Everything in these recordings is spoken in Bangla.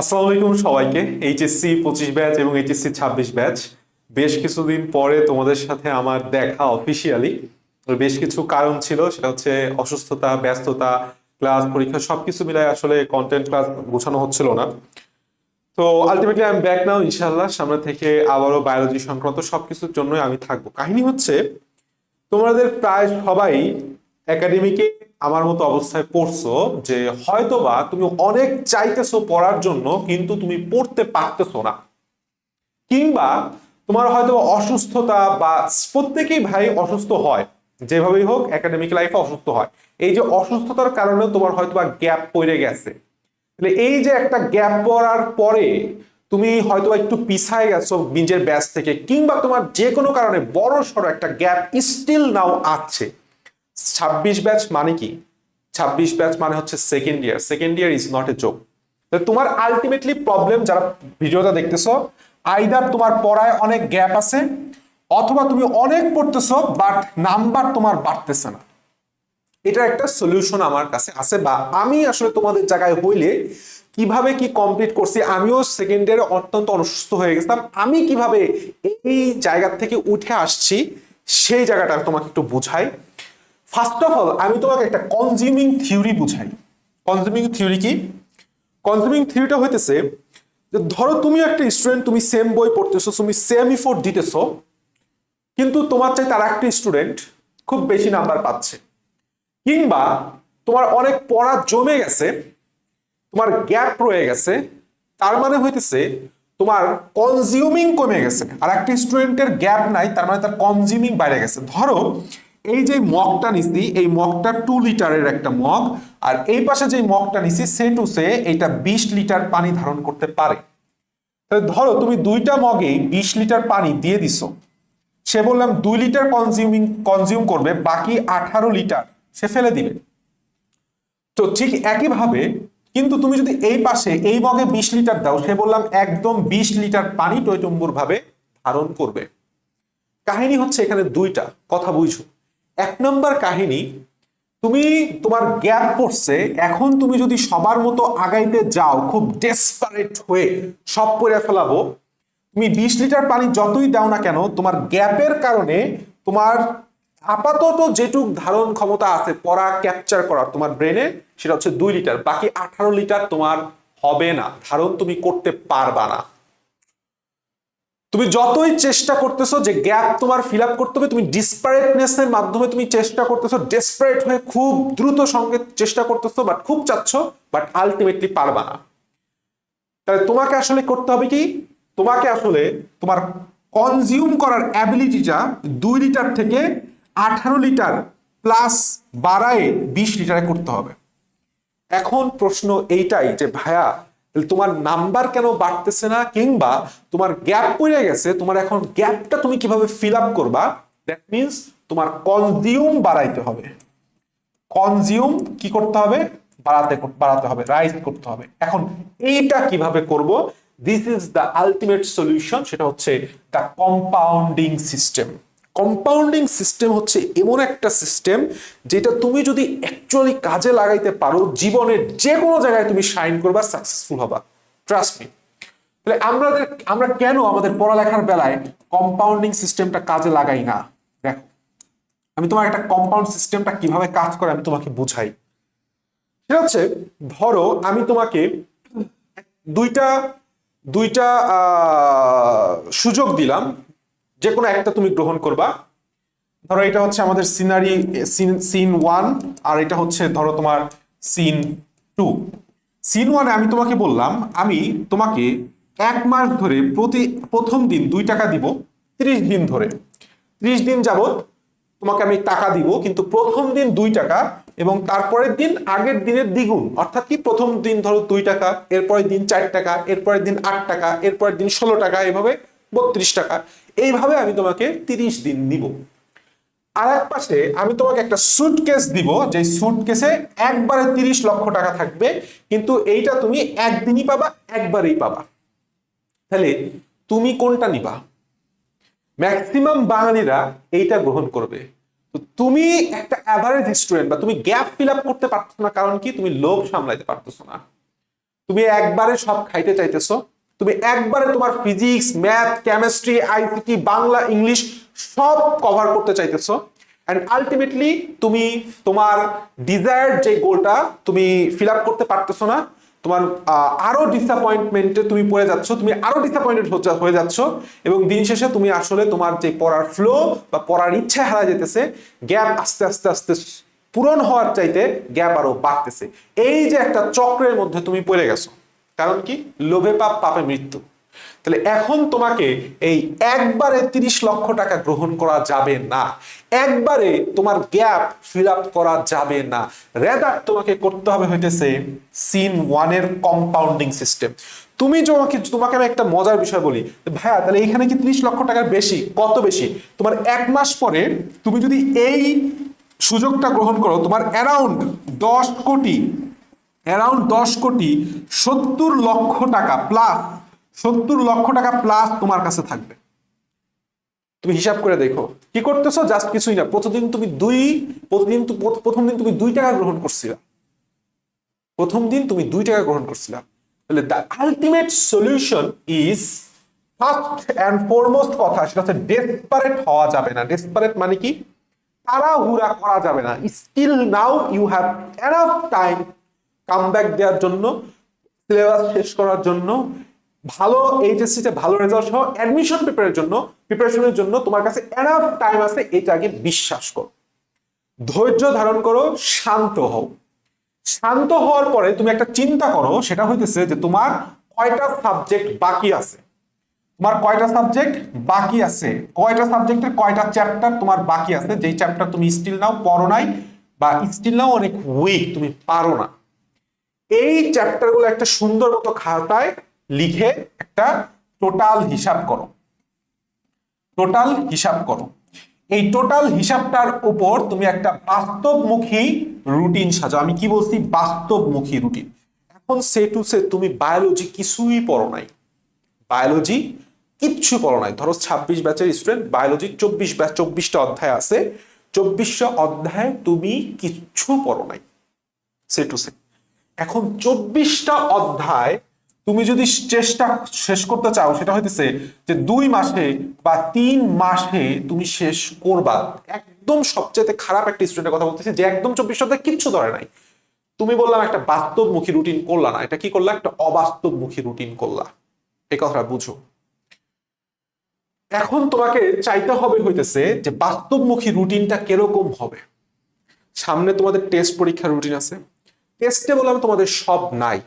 আসসালামু আলাইকুম সবাইকে। এইচএসসি পঁচিশ ব্যাচ এবং এইচএসসি ছাব্বিশ ব্যাচ। বেশ কিছুদিন পরে তোমাদের সাথে আমার দেখা অফিসিয়ালি বেশ কিছু কারণ ছিল, সেটা হচ্ছে অসুস্থতা, ব্যস্ততা ক্লাস পরীক্ষা, সবকিছু মিলায় আসলে কন্টেন্ট ক্লাস গোছানো হচ্ছিল না। তো আলটিমেটলি আমি ব্যাক নাও ইনশাল্লাহ সামনে থেকে আবারও বায়োলজি সংক্রান্ত সবকিছুর জন্যই আমি থাকব। কাহিনী হচ্ছে, তোমাদের প্রায় সবাই একাডেমিকে আমার মতো অবস্থায় পড়ছো যে হয়তোবা তুমি অনেক চাইতেছো পড়ার জন্য, কিন্তু তুমি পড়তে পারতেছো না। কিংবা তোমার হয়তো অসুস্থতা বা প্রত্যেকেই ভাই অসুস্থ হয়, যেভাবেই হোক একাডেমিক লাইফে অসুস্থ হয়। এই যে অসুস্থতার কারণে তোমার হয়তো বা গ্যাপ পড়ে গেছে। তাহলে এই যে একটা গ্যাপ পড়ার পরে তুমি হয়তো একটু পিছায় গেছো নিজের ব্যাস থেকে, কিংবা তোমার যে কোনো কারণে বড় সড়ো একটা গ্যাপ স্টিল নাও আছে। ছাব্বিশ ব্যাচ মানে কি? ছাব্বিশ ব্যাচ মানে হচ্ছে second year second year is not a joke তোমার আলটিমেটলি প্রবলেম যারা ভিডিওটা দেখতেছো আইদার তোমার পড়ায় অনেক গ্যাপ আছে, অথবা তুমি অনেক পড়তেছো বাট নাম্বার তোমার বাড়তেছে না। এটা একটা সলিউশন আমার কাছে আছে, বা আমি আসলে তোমাদের জায়গায় হইলে কীভাবে কি কমপ্লিট করছি, আমিও সেকেন্ড ইয়ারে অত্যন্ত অসুস্থ হয়ে গেছিলাম। আমি কীভাবে এই জায়গা থেকে উঠে আসছি, সেই জায়গাটা তোমাকে একটু বুঝাই। ফার্স্ট অফ অল আমি তোমাকে একটা কনজিউমিং থিওরি বুঝাই। কনজিউমিং থিওরি কি? কনজিউমিং থিওরিটা হইতেছে যে ধরো তুমি একটা স্টুডেন্ট তুমি সেম বই পড়তেছো, তুমি সেম ইফোর্ট দিতেছো, কিন্তু তোমার চাই তার একটা স্টুডেন্ট খুব বেশি নাম্বার পাচ্ছে। কিংবা তোমার অনেক পড়া জমে গেছে, তোমার গ্যাপ রয়ে গেছে, তার মানে হইতেছে তোমার কনজিউমিং কমে গেছে। আর একটা স্টুডেন্টের গ্যাপ নাই, তার মানে তার কনজিউমিং বাইরে গেছে। ধরো এই যে মগটা নিছি, এই মগটা টু লিটারের একটা মগ, আর এই পাশে যে মগটা নিছি, সে টু সে এটা বিশ লিটার পানি ধারণ করতে পারে। তাহলে ধরো তুমি দুইটা মগেই বিশ লিটার পানি দিয়ে দিছো। সে বললাম, দুই লিটার কনজিউমিং কনজিউম করবে, বাকি আঠারো লিটার সে ফেলে দিবে। তো ঠিক একইভাবে, কিন্তু তুমি যদি এই পাশে এই মগে বিশ লিটার দাও, সে বললাম, একদম বিশ লিটার পানি টৈটম্বুর ভাবে ধারণ করবে। কাহিনী হচ্ছে এখানে দুইটা, কথা বুঝো। এক নম্বর কাহিনী, তুমি তোমার গ্যাপ পড়ছে, এখন তুমি যদি সবার মতো আগাইতে যাও, খুব ডেসপারেট হয়ে সব পরে ফেলাবো, তুমি বিশ লিটার পানি যতই দাও না কেন, তোমার গ্যাপের কারণে তোমার আপাতত যেটুক ধারণ ক্ষমতা আছে, পড়া ক্যাপচার করার তোমার ব্রেনে সেটা হচ্ছে দুই লিটার, বাকি আঠারো লিটার তোমার হবে না, ধারণ তুমি করতে পারবা না। তুমি যতই চেষ্টা করতেছো যে গ্যাপ তোমার ফিল আপ করতে হবে, তুমি ডিসপারেটনেস এর মাধ্যমে তুমি চেষ্টা করতেছো ডেসপারেট হয়ে খুব দ্রুত সঙ্গে চেষ্টা করতেছো বাট খুব চাচ্ছ বাট আলটিমেটলি পারবা না। তাহলে তোমাকে আসলে করতে হবে কি? তোমাকে আসলে তোমার কনজিউম করার অ্যাবিলিটিটা দুই লিটার থেকে আঠারো লিটার প্লাস বাড়ায় বিশ লিটারে করতে হবে। এখন প্রশ্ন এইটাই যে, ভাইয়া তাহলে তোমার নাম্বার কেন বাড়তেছে না? কিংবা তোমার গ্যাপ পড়ে গেছে, তোমার এখন গ্যাপটা তুমি কীভাবে ফিল আপ করবা? দ্যাট মিনস তোমার কনজিউম বাড়াইতে হবে। কনজিউম কি করতে হবে? বাড়াতে বাড়াতে হবে রাইজ করতে হবে। এখন এইটা কীভাবে করব? This is the ultimate solution সেটা হচ্ছে the compounding system compounding system হচ্ছে এমন একটা সিস্টেম যেটা তুমি যদি অ্যাকচুয়ালি কাজে লাগাইতে পারো, জীবনের যে কোনো জায়গায় তুমি শাইন করবা সাকসেসফুল হবা। ট্রাস্ট মি তাহলে আমাদের আমরা কেন আমাদের পড়ালেখার বেলায় কম্পাউন্ডিং সিস্টেমটা কাজে লাগাই না? দেখো, আমি তোমার একটা কম্পাউন্ড সিস্টেমটা কীভাবে কাজ করে আমি তোমাকে বুঝাই। সেটা হচ্ছে, ধরো আমি তোমাকে দুইটা দুইটা সুযোগ দিলাম যে কোনো একটা তুমি গ্রহণ করবা। ধরো এটা হচ্ছে আমাদের সিনারি সিন ওয়ান আর এটা হচ্ছে ধরো তোমার সিন টু সিন ওয়ানে আমি তোমাকে বললাম, আমি তোমাকে এক মাস ধরে প্রতি, প্রথম দিন দুই টাকা দিব, ত্রিশ দিন ধরে। ত্রিশ দিন যাবৎ তোমাকে আমি টাকা দিব, কিন্তু প্রথম দিন দুই টাকা এবং তারপরের দিন আগের দিনের দ্বিগুণ। অর্থাৎ কি? প্রথম দিন ধরো দুই টাকা, এরপরের দিন চার টাকা, এরপরের দিন আট টাকা, এরপরের দিন ষোলো টাকা, এভাবে বত্রিশ টাকা। এইভাবে আমি তোমাকে তিরিশ দিন নিব। আর এক পাশে আমি তোমাকে একটা সুটকেস দিব যে সুটকেসে একবারে তিরিশ লক্ষ টাকা থাকবে, কিন্তু এইটা তুমি একদিনই পাবা, একবারেই পাবা। তাহলে তুমি কোনটা নিবা? ম্যাক্সিমাম বাঙালিরা এইটা গ্রহণ করবে। তো তুমি একটা অ্যাভারেজ স্টুডেন্ট বা তুমি গ্যাপ ফিল আপ করতে পারছ না, কারণ কি? তুমি লোভ সামলাইতে পারতেছো না। তুমি একবারে সব খাইতে চাইতেছো তুমি একবারে তোমার physics math chemistry ICT Bangla, English সব কভার করতে চাইতেছো। অ্যান্ড আলটিমেটলি তুমি তোমার ডিজায়ার্ড যে গোলটা তুমি ফিল আপ করতে পারতেছো না, তোমার আরও ডিসঅ্যাপয়েন্টমেন্টে তুমি পড়ে যাচ্ছ, তুমি আরও ডিসঅ্যাপয়েন্টেড হয়ে যাচ্ছ এবং দিন শেষে তুমি আসলে তোমার যে পড়ার ফ্লো বা পড়ার ইচ্ছা হারা যেতেছে গ্যাপ আস্তে আস্তে আস্তে পূরণ হওয়ার চাইতে গ্যাপ আরও বাড়তেছে। এই যে একটা চক্রের মধ্যে তুমি পড়ে গেছো। কারণ কি? লোভে পাপ, পাপে মৃত্যু। তাহলে এখন তোমাকে এই একবারে তিরিশ লক্ষ টাকা গ্রহণ করা যাবে না। একবারে তোমার গ্যাপ ফিল আপ করা যাবে না। রেদার তোমাকে করতে হবে হইতেছে সিন ওয়ানের কম্পাউন্ডিং সিস্টেম। তুমি তোমাকে তোমাকে আমি একটা মজার বিষয় বলি। ভাইয়া, তাহলে এখানে কি তিরিশ লক্ষ টাকার বেশি? কত বেশি? তোমার এক মাস পরে তুমি যদি এই সুযোগটা গ্রহণ করো, তোমার অ্যারাউন্ড দশ কোটি অ্যারাউন্ড দশ কোটি সত্তর লক্ষ টাকা প্লাস সত্তর লক্ষ টাকা প্লাস তোমার কাছে থাকবে। তুমি হিসাব করে দেখো। কি করতেছো? জাস্ট কিছুই না। প্রতিদিন তুমি দুই, প্রতিদিন প্রথম দিন তুমি দুই টাকা গ্রহণ করছিলা। প্রথম দিন তুমি দুই টাকা গ্রহণ করছিলা। তাহলে the ultimate solution is first and foremost কথা, সেটা হচ্ছে ডেসপারেট হওয়া যাবে না। ডেসপারেট মানে কি? তাড়াহুড়া করা যাবে না। Still now you have enough time comeback দেওয়ার জন্য সিলেবাস শেষ করার জন্য, ভালো এইচএসসি তে ভালো রেজাল্ট সহ অ্যাডমিশন প্রিপারের জন্য প্রিপারেশনের জন্য তোমার কাছে এনাফ টাইম আছে এটা আগে বিশ্বাস করো। ধৈর্য ধারণ করো, শান্ত হও। শান্ত হওয়ার পরে তুমি একটা চিন্তা করো, সেটা হইতেছে যে তোমার কয়টা সাবজেক্ট বাকি আছে? তোমার কয়টা সাবজেক্ট বাকি আছে? কয়টা সাবজেক্টের কয়টা চ্যাপ্টার তোমার বাকি আছে? যেই চ্যাপ্টার তুমি স্টিল নাও, পড়ো নাই, বা স্টিল নাও অনেক উইক তুমি পারো না। এই চ্যাপ্টারগুলো একটা সুন্দর মতো খাতায় লিখে একটা টোটাল হিসাব করো। টোটাল হিসাব করো। এই টোটাল হিসাবটার উপর তুমি একটা বাস্তবমুখী রুটিন সাজাও। আমি কি বলছি? বাস্তবমুখী রুটিন এখন সে টু সে তুমি বায়োলজি কিছুই পড়ো নাই। বায়োলজি কিচ্ছু পড়ো নাই। ধরো ছাব্বিশ ব্যাচের স্টুডেন্ট বায়োলজি চব্বিশ ব্যাচ, চব্বিশটা অধ্যায় আছে। চব্বিশটা অধ্যায় তুমি কিচ্ছু পড়ো নাই। সে টু সে। এখন চব্বিশটা অধ্যায় তুমি যদি চেষ্টা শেষ করতে চাও, সেটা হইতেছে যে দুই মাসে বা তিন মাসে তুমি শেষ করবা। একদম সবচেয়ে খারাপ একটা স্টুডেন্টের কথা বলতেছি, যে একদম চব্বিশ অধ্যায় কিচ্ছু ধরে নাই। তুমি বললাম একটা বাস্তবমুখী রুটিন করলা না, এটা কি করলা? একটা অবাস্তবমুখী রুটিন করলা। এই কথাটা বুঝো। এখন তোমাকে চাইতে হবে হইতেছে যে বাস্তবমুখী রুটিনটা কীরকম হবে? সামনে তোমাদের টেস্ট পরীক্ষার রুটিন আছে। টেস্টে বললাম তোমাদের সব নাই।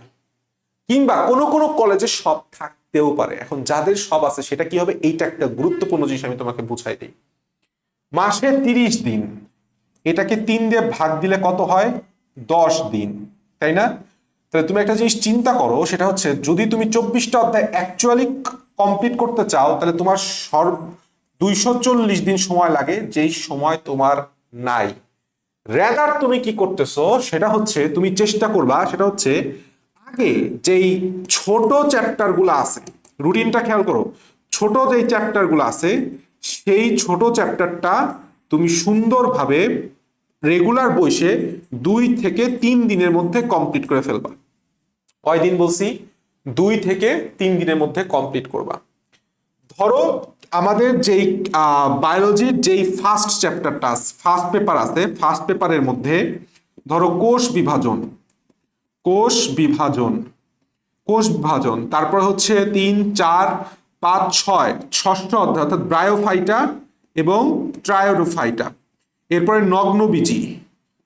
কিংবা কোনো কোনো কলেজে সব থাকতেও পারে। এখন যাদের সব আছে, সেটা কি হবে? এইটা একটা গুরুত্বপূর্ণ জিনিস আমি তোমাকে বুঝাই দিই। মাসে তিরিশ দিন। এটাকে তিন দিয়ে ভাগ দিলে কত হয়? দশ দিন। তাই না? তাহলে তুমি একটা জিনিস চিন্তা করো, সেটা হচ্ছে যদি তুমি চব্বিশটা অধ্যায় অ্যাকচুয়ালি কমপ্লিট করতে চাও, তাহলে তোমার সর্ব দুইশো চল্লিশ দিন সময় লাগে, যেই সময় তোমার নাই। রেদার তুমি কি করতেছো, সেটা হচ্ছে তুমি চেষ্টা করবা, সেটা হচ্ছে আগে যেই ছোট চ্যাপ্টারগুলো আছে রুটিনটা খেয়াল করো, ছোট যেই চ্যাপ্টারগুলো আছে, সেই ছোট চ্যাপ্টারটা তুমি সুন্দরভাবে রেগুলার বসে দুই থেকে তিন দিনের মধ্যে কমপ্লিট করে ফেলবা। কয়দিন বলছি? দুই থেকে তিন দিনের মধ্যে কমপ্লিট করবা। ধরো আমাদের যেই বায়োলজির যেই ফার্স্ট চ্যাপ্টারটা ফার্স্ট পেপার আছে ফার্স্ট পেপারের মধ্যে ধরো কোষ বিভাজন কোষ বিভাজন কোষ বিভাজন, তারপর হচ্ছে তিন, চার, পাঁচ, ছয়, ষষ্ঠ অধ্যায়, অর্থাৎ ব্রায়োফাইটা এবং ট্রায়োডোফাইটা এরপরে নগ্নবীজি,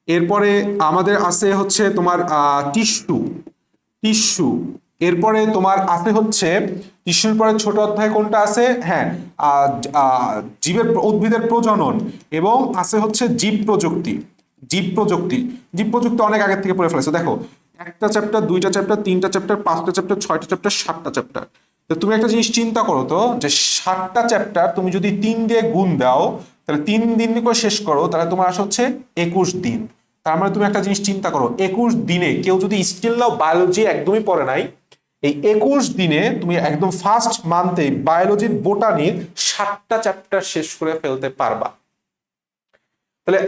এরপরে আমাদের আছে হচ্ছে তোমার টিস্যু টিস্যু এরপরে তোমার আছে হচ্ছে টিস্যুর পরে ছোট অধ্যায় কোনটা আছে? হ্যাঁ জীবের উদ্ভিদের প্রজনন এবং আছে হচ্ছে জীব প্রযুক্তি জীব প্রযুক্তি। জীব প্রযুক্তি অনেক আগের থেকে পড়ে ফেলেছে। দেখো, একটা চ্যাপ্টার দুইটা চ্যাপ্টার তিনটা চ্যাপ্টার পাঁচটা চ্যাপ্টার ছয়টা চ্যাপ্টার সাতটা চ্যাপ্টার তো তুমি একটা জিনিস চিন্তা করো তো, যে সাতটা চ্যাপ্টার তুমি যদি তিন দিয়ে গুণ দাও, তাহলে তিন দিন করে শেষ করো, তাহলে তোমার আসে হচ্ছে একুশ দিন। তার মানে তুমি একটা জিনিস চিন্তা করো, একুশ দিনে কেউ যদি স্টিল নাও বায়োলজি একদমই পড়ে নাই এই একুশ দিনে তুমি একদম ফার্স্ট মান্থে বায়োলজির বোটানির সাতটা চ্যাপ্টার শেষ করে ফেলতে পারবা। তাহলে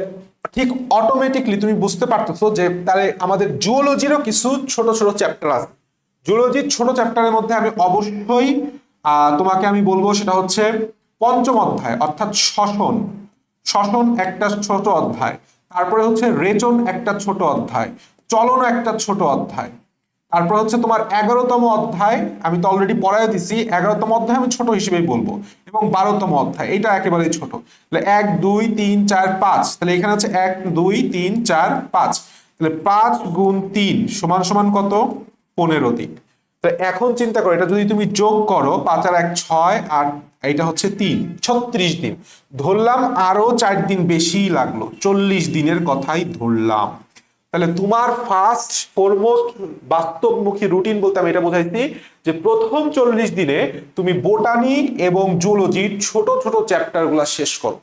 ঠিক অটোমেটিকলি তুমি বুঝতে পারতেছো যে তাহলে আমাদের জুওলজিরও কিছু ছোট ছোট চ্যাপ্টার আছে। জুলজির ছোট চ্যাপ্টারের মধ্যে আমি অবশ্যই তোমাকে আমি বলব সেটা হচ্ছে পঞ্চম অধ্যায়, অর্থাৎ শ্বসন। শ্বসন একটা ছোট অধ্যায়, তারপরে হচ্ছে রেচন একটা ছোট অধ্যায় চলন একটা ছোট অধ্যায়। তারপর হচ্ছে তোমার এগারোতম অধ্যায়, আমি তো অলরেডি পড়াই দিছি, এগারোতম অধ্যায় আমি ছোট হিসেবেই বলব এবং বারোতম অধ্যায়, এটা একেবারেই ছোট। তাহলে এক, দুই, তিন, চার, পাঁচ, তাহলে এখানে হচ্ছে এক, দুই, তিন, চার, পাঁচ। তাহলে পাঁচ গুণ তিন সমান সমান কত? পনেরো দিন তো এখন চিন্তা করো, এটা যদি তুমি যোগ করো, পাঁচ আর এক ছয়, আর এইটা হচ্ছে তিন, ছত্রিশ দিন। ধরলাম আরও চার দিন বেশি লাগল, চল্লিশ দিনের কথাই ধরলাম। তাহলে তোমার ফার্স্ট ফরমোস্ট বাস্তবমুখী রুটিন বলতে আমি এটা বোঝাইছি যে প্রথম চল্লিশ দিনে তুমি বোটানি এবং জুলজির ছোট ছোট চ্যাপ্টারগুলা শেষ করো।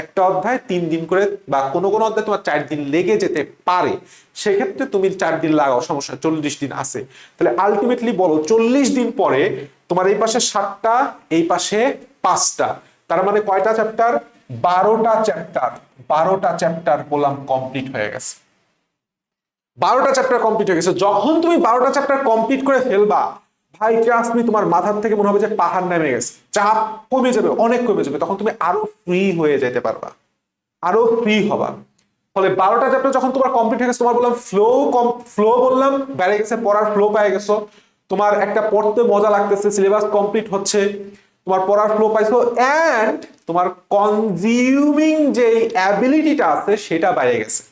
একটা অধ্যায় তিন দিন করে বা কোনো কোনো অধ্যায় তোমার চার দিন লেগে যেতে পারে। সেক্ষেত্রে তুমি চার দিন লাগাও, সমস্যা চল্লিশ দিন আছে। তাহলে আলটিমেটলি বলো, চল্লিশ দিন পরে তোমার এই পাশে সাতটা, এই পাশে পাঁচটা। তার মানে কয়টা চ্যাপ্টার বারোটা চ্যাপ্টার বারোটা চ্যাপ্টার বললাম কমপ্লিট হয়ে গেছে। বারোটা চ্যাপ্টার কমপ্লিট হয়ে গেছে। যখন তুমি বারোটা চ্যাপ্টার কমপ্লিট করে ফেলবা, ভাই ট্রাস্ট মি তোমার মাথার থেকে মনে হবে যে পাহাড় নেমে গেছে। চাপ কমে যাবে, অনেক কমে যাবে। তখন তুমি আরও ফ্রি হয়ে যেতে পারবা। আরও ফ্রি হবা। ফলে বারোটা চ্যাপ্টার যখন তোমার কমপ্লিট হয়ে গেছে, তোমার বললাম ফ্লো কম ফ্লো বললাম, বেড়ে গেছে, পড়ার ফ্লো পেয়ে গেছো। তোমার একটা পড়তে মজা লাগতেছে সিলেবাস কমপ্লিট হচ্ছে, তোমার পড়ার ফ্লো পাইছো অ্যান্ড তোমার কনজিউমিং যে অ্যাবিলিটিটা আছে, সেটা বেড়ে গেছে।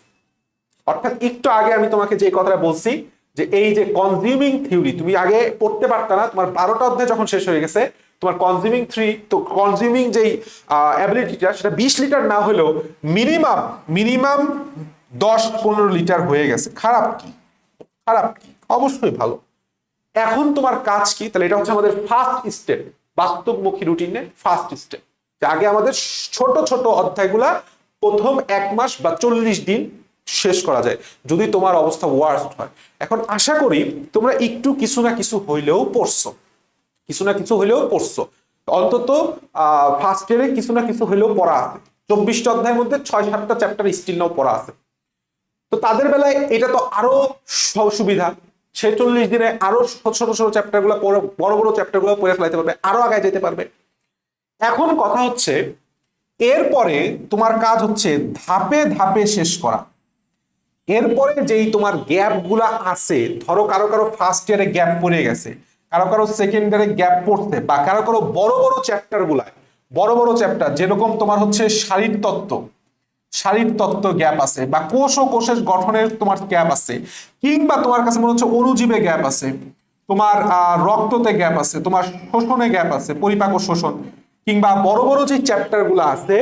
অর্থাৎ একটু আগে আমি তোমাকে যে কথাটা বলছি, যে এই যে কনজিউমিং থিওরি তুমি আগে পড়তে পারত না, তোমার বারোটা অধ্যায় যখন শেষ হয়ে গেছে, তোমার কনজিউমিং থ্রি তো কনজিউমিং যেই অ্যাবিলিটিটা সেটা বিশ লিটার না হলেও মিনিমাম মিনিমাম দশ পনেরো লিটার হয়ে গেছে। খারাপ কি? খারাপ কি? অবশ্যই ভালো। এখন তোমার কাজ কি? তাহলে এটা হচ্ছে আমাদের ফার্স্ট স্টেপ বাস্তবমুখী রুটিনে ফার্স্ট স্টেপ আগে আমাদের ছোট ছোট অধ্যায়গুলা প্রথম এক মাস বা চল্লিশ দিন শেষ করা যায়, যদি তোমার অবস্থা ওয়ার্স্ট হয়। এখন আশা করি তোমরা একটু কিছু না কিছু হইলেও পড়ছো। কিছু না কিছু হইলেও পড়ছো। অন্তত ফার্স্ট ইয়ারে কিছু না কিছু হইলেও পড়া আছে। চব্বিশটা অধ্যায়ের মধ্যে ছয় সাতটা চ্যাপ্টার স্টিল নাও পড়া আছে। তো তাদের বেলায় এটা তো আরও সুবিধা। ছেচল্লিশ দিনে আরও ছোট ছোট ছোট চ্যাপ্টারগুলো বড় বড় চ্যাপ্টারগুলো পড়ে ফেলাইতে পারবে, আরও আগে যেতে পারবে। এখন কথা হচ্ছে, এরপরে তোমার কাজ হচ্ছে ধাপে ধাপে শেষ করা। এরপরে যেই তোমার গ্যাপগুলা আছে, ধরো কারও কারও ফার্স্ট ইয়ারে গ্যাপ পড়ে গেছে, কারও কারও সেকেন্ড ইয়ারে গ্যাপ পড়তে বা কারও কারও বড় বড় চ্যাপ্টার গুলায়, বড় বড় চ্যাপ্টার যেরকম তোমার হচ্ছে শারীর তত্ত্ব শারীর তত্ত্ব গ্যাপ আছে, বা কোষ ও কোষের গঠনের তোমার গ্যাপ আছে, কিংবা তোমার কাছে মনে হচ্ছে অণুজীবে গ্যাপ আছে, তোমার রক্ততে গ্যাপ আছে, তোমার শোষণে গ্যাপ আছে, পরিপাক শোষণ, কিংবা বড় বড় যে চ্যাপ্টারগুলো আছে,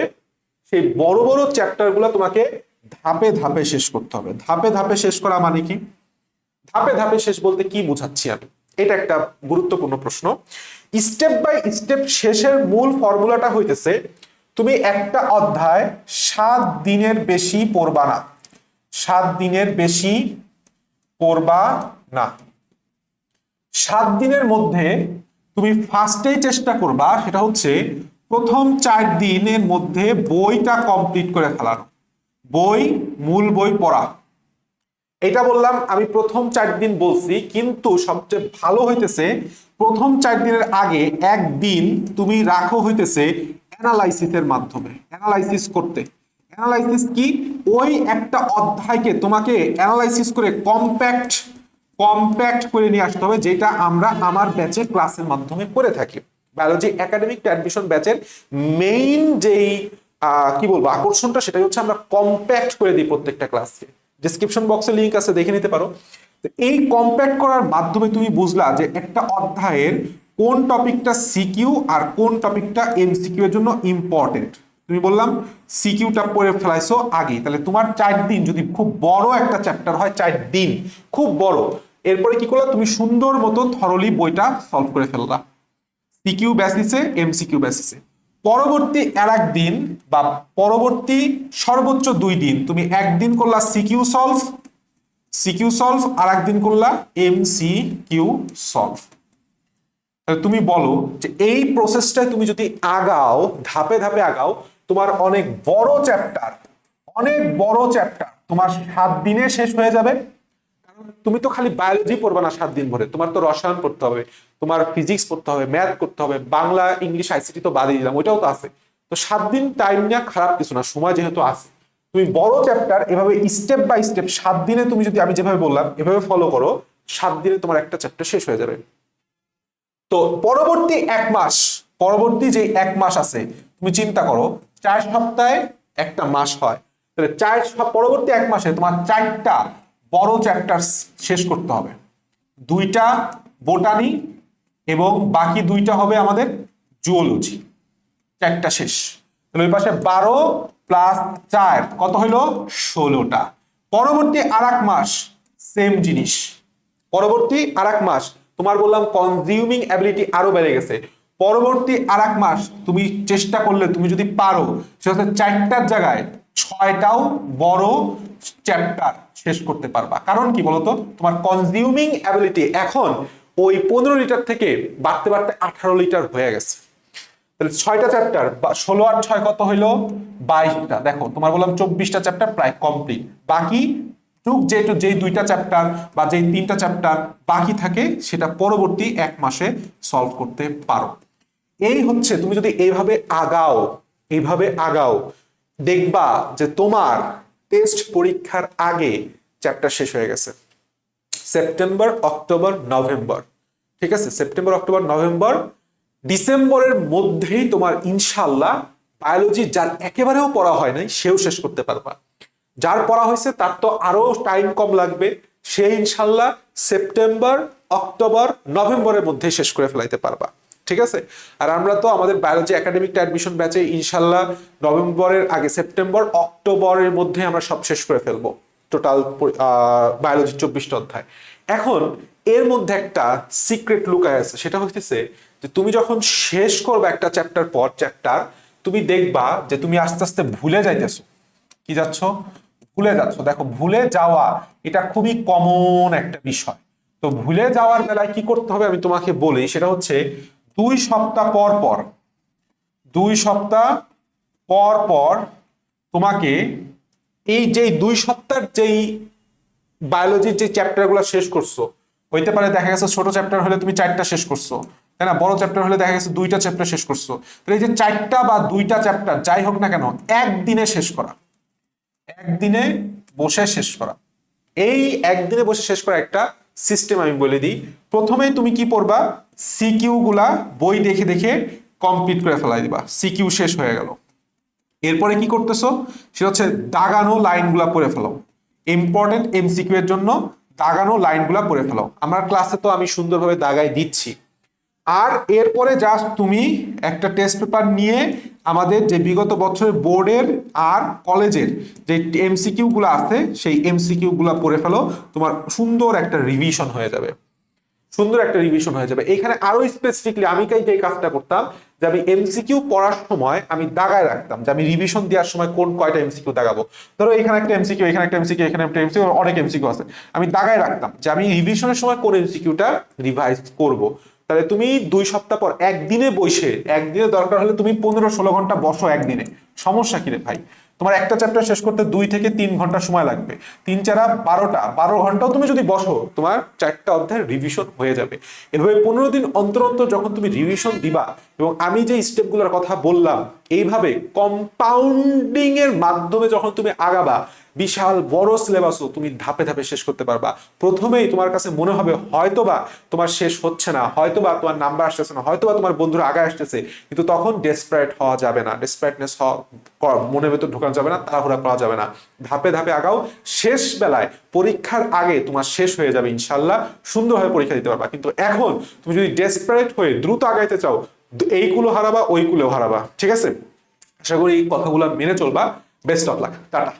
সেই বড় বড় চ্যাপ্টারগুলো তোমাকে ধাপে ধাপে শেষ করতে হবে। ধাপে ধাপে শেষ করা মানে কি? ধাপে ধাপে শেষ বলতে কি বোঝাচ্ছি আমি? এটা একটা গুরুত্বপূর্ণ প্রশ্ন। স্টেপ বাই স্টেপ শেষের মূল ফর্মুলাটা হইতেছে, তুমি একটা অধ্যায় সাত দিনের বেশি পড়বা না। সাত দিনের বেশি পড়বা না। সাত দিনের মধ্যে তুমি ফার্স্টেই চেষ্টা করবা, সেটা হচ্ছে প্রথম চার দিনের মধ্যে বইটা কমপ্লিট করে ফেলানো। বই, মূল বই পড়া। এটা বললাম, আমি প্রথম চার দিন বলছি, কিন্তু সবচেয়ে ভালো হইতেছে, প্রথম চার দিনের আগে একদিন তুমি রাখো হইতেছে অ্যানালাইসিসের মাধ্যমে অ্যানালাইসিস করতে। অ্যানালাইসিস কি? ওই একটা অধ্যায়কে তোমাকে অ্যানালাইসিস করে কম্প্যাক্ট কম্প্যাক্ট করে নিয়ে আসতে হবে, যেটা আমরা আমার ব্যাচে ক্লাসের মাধ্যমে করে থাকি। বায়োলজি একাডেমিক অ্যাডমিশন ব্যাচের মেইন যেই কি বলব, আকর্ষণটা সেটাই হচ্ছে আমরা কম্প্যাক্ট করে দিই প্রত্যেকটা ক্লাসকে ডিসক্রিপশন বক্সে লিংক আছে, দেখে নিতে পারো। এই কম্প্যাক্ট করার মাধ্যমে তুমি বুঝলা যে একটা অধ্যায়ের কোন টপিকটা সিকিউ আর কোন টপিকটা এমসিকিউ এর জন্য ইম্পর্টেন্ট তুমি বললাম সিকিউটা পড়ে ফেলাইছো আগে তাহলে তোমার চার দিন, যদি খুব বড় একটা চ্যাপ্টার হয়, চার দিন, খুব বড়। এরপরে কি করলা, তুমি সুন্দর মতো থরলি বইটা সলভ করে ফেললা। সিকিউ বেসিসে এমসিকিউ বেসিসে পরবর্তী আর দিন বা পরবর্তী সর্বোচ্চ দুই দিন, তুমি একদিন করলা সিকিউ সলভ সিকিউ সলভ আর একদিন করলা এমসিকিউ সলভ তাহলে তুমি বলো যে এই প্রসেসটায় তুমি যদি আগাও, ধাপে ধাপে আগাও, তোমার অনেক বড় চ্যাপ্টার অনেক বড় চ্যাপ্টার তোমার সাত দিনে শেষ হয়ে যাবে। তুমি তো খালি বায়োলজি পড়বে না সাত দিন ভরে। তোমার তো রসায়ন পড়তে হবে, তোমার ফিজিক্স পড়তে হবে ম্যাথ করতে হবে, বাংলা ইংলিশ আইসিটি তো বাদই দিলাম, ওইটাও তো আছে। তো সাত দিন টাইম নেওয়া খারাপ কিছু না, সময় যেহেতু আছে। তুমি বড় চ্যাপ্টার এভাবে স্টেপ বাই স্টেপ সাত দিনে তুমি যদি আমি যেভাবে বললাম, এভাবে ফলো করো, সাত দিনে তোমার একটা চ্যাপ্টার শেষ হয়ে যাবে। তো পরবর্তী এক মাস, পরবর্তী যে এক মাস আছে, তুমি চিন্তা করো, চার সপ্তাহে একটা মাস হয়। তাহলে চার পরবর্তী এক মাসে তোমার চারটা বড় চ্যাপ্টার শেষ করতে হবে। দুইটা বোটানি এবং বাকি দুইটা হবে আমাদের জুওলজি চারটা শেষ। তাহলে ওই পাশে বারো প্লাস চার, কত হইল? ষোলোটা। পরবর্তী আর মাস সেম জিনিস। পরবর্তী আর মাস, তোমার বললাম কনজিউমিং অ্যাবিলিটি আরও বেড়ে গেছে। পরবর্তী আর এক মাস তুমি চেষ্টা করলে, তুমি যদি পারো সেটা চারটার জায়গায় ছয়টাও বড় চ্যাপ্টার শেষ করতে পারবা। কারণ কি বলতো? তোমার কনজিউমিং অ্যাবিলিটি এখন ওই পনেরো লিটার থেকে বাড়তে বাড়তে আঠারো লিটার হয়ে গেছে। তাহলে ছয়টা চ্যাপ্টার ষোলো আর ছয় কত হইল? বাইশটা। দেখো, তোমার বললাম চব্বিশটা চ্যাপ্টার প্রায় কমপ্লিট বাকি টুক যেটু যেই দুইটা চ্যাপ্টার বা যেই তিনটা চ্যাপ্টার বাকি থাকে, সেটা পরবর্তী এক মাসে সলভ করতে পারো। এই হচ্ছে তুমি যদি এইভাবে আগাও এইভাবে আগাও, দেখবা যে তোমার টেস্ট পরীক্ষার আগে চ্যাপ্টার শেষ হয়ে গেছে। সেপ্টেম্বর অক্টোবর নভেম্বর ঠিক আছে? সেপ্টেম্বর অক্টোবর নভেম্বর ডিসেম্বরের মধ্যেই তোমার ইনশাল্লাহ বায়োলজি যার একেবারেও পড়া হয় নাই, সেও শেষ করতে পারবা। যার পড়া হয়েছে, তার তো আরও টাইম কম লাগবে। সে ইনশাল্লাহ সেপ্টেম্বর অক্টোবর নভেম্বরের মধ্যে শেষ করে ফেলাইতে পারবা। ঠিক আছে? আর আমরা তো আমাদের বায়োলজি একাডেমিকটা অ্যাডমিশন ব্যাচে ইনশাল্লাহ নভেম্বরের আগে সেপ্টেম্বর অক্টোবরের মধ্যে আমরা সব শেষ করে ফেলব। টোটাল বায়োলজি চব্বিশটা অধ্যায়। এখন এর মধ্যে একটা সিক্রেট লুকায় আছে। সেটা হচ্ছে যে তুমি যখন শেষ করবে একটা চ্যাপ্টার পর চ্যাপ্টার তুমি দেখবা যে তুমি আস্তে আস্তে ভুলে যাইতেছো। কি যাচ্ছ? ভুলে যাচ্ছ। দেখো, ভুলে যাওয়া, এটা খুবই কমন একটা বিষয়। তো ভুলে যাওয়ার বেলায় কি করতে হবে আমি তোমাকে বলি, সেটা হচ্ছে দুই সপ্তাহ পর পর, দুই সপ্তাহ পর পর তোমাকে এই যে দুই সপ্তাহের যেই বায়োলজির যে চ্যাপ্টারগুলো শেষ করছ, হইতে পারে দেখা গেছে ছোট চ্যাপ্টার হলে তুমি চারটা শেষ করছ, তাই না? বড় চ্যাপ্টার হলে দেখা গেছে দুইটা চ্যাপ্টার শেষ করছ। তাহলে এই যে চারটা বা দুইটা চ্যাপ্টার যাই হোক না কেন, একদিনে শেষ করা। একদিনে বসে শেষ করা। এই একদিনে বসে শেষ করা একটা সিস্টেম আমি বলে দিই। প্রথমেই তুমি কি পড়বা? সিকিউ গুলা বই দেখে দেখে কমপ্লিট করে ফেলাই দিবা। সিকিউ শেষ হয়ে গেল। এরপরে কি করতেছো? সেটা হচ্ছে দাগানো লাইনগুলা পড়ে ফেলো। ইম্পর্টেন্ট এমসিকিউ এর জন্য দাগানো লাইনগুলা পড়ে ফেলো। আমার ক্লাসে তো আমি সুন্দরভাবে দাগাই দিচ্ছি। আর এরপরে জাস্ট তুমি একটা টেস্ট পেপার নিয়ে আমাদের যে বিগত বছরের বোর্ডের আর কলেজের যে এমসিকিউ গুলো আছে, সেই এমসিকিউ গুলা পড়ে ফেলো, তোমার সুন্দর একটা রিভিশন হয়ে যাবে। সুন্দর একটা রিভিশন হয়ে যাবে। এখানে আরও স্পেসিফিকলি আমি কাই এই কাজটা করতাম যে আমি এমসিকিউ পড়ার সময় আমি দাগায় রাখতাম, যে আমি রিভিশন দেওয়ার সময় কোন কয়টা এমসিকিউ দাগাবো। ধরো এখানে একটা এমসিকিউ এখানে একটা এমসিকিউ এখানে একটা এমসিকিউ অনেক এমসিকিউ আছে। আমি দাগায় রাখতাম যে আমি রিভিশনের সময় কোন এমসিকিউটা রিভাইজ করব। তাহলে তুমি দুই সপ্তাহ পর একদিনে বসে, একদিনে দরকার হলে তুমি পনেরো ষোলো ঘণ্টা বসো একদিনে। সমস্যা কি রে ভাই? তোমার একটা চ্যাপ্টার শেষ করতে দুই থেকে তিন ঘণ্টা সময় লাগবে। তিন চারা বারোটা, বারো ঘন্টাও তুমি যদি বসো, তোমার চারটা অধ্যায় রিভিশন হয়ে যাবে। এভাবে পনেরো দিন অন্তর অন্তর যখন তুমি রিভিশন দিবা এবং আমি যে স্টেপগুলোর কথা বললাম, এইভাবে কম্পাউন্ডিং এর মাধ্যমে যখন তুমি আগাবা বিশাল বড় সিলেবাসও তুমি ধাপে ধাপে শেষ করতে পারবা। প্রথমেই তোমার কাছে মনে হবে, হয়তোবা তোমার শেষ হচ্ছে না, হয়তোবা তোমার নাম্বার আসতেছে না, হয়তোবা তোমার বন্ধুরা আগে আসতেছে, কিন্তু তখন ডেসপারেট হওয়া যাবে না। ডেসপারেটনেস হওয়া মনের ভেতর ঢোকানো যাবে না, তাড়াহুড়া করা যাবে না। ধাপে ধাপে আগাও, শেষ বেলায় পরীক্ষার আগে তোমার শেষ হয়ে যাবে ইনশাল্লাহ, সুন্দরভাবে পরীক্ষা দিতে পারবা। কিন্তু এখন তুমি যদি ডেসপারেট হয়ে দ্রুত আগাইতে চাও, এইগুলো হারাবা ওইগুলো হারাবা। ঠিক আছে? আশা করি এই কথাগুলো মেনে চলবা। Best of luck tata.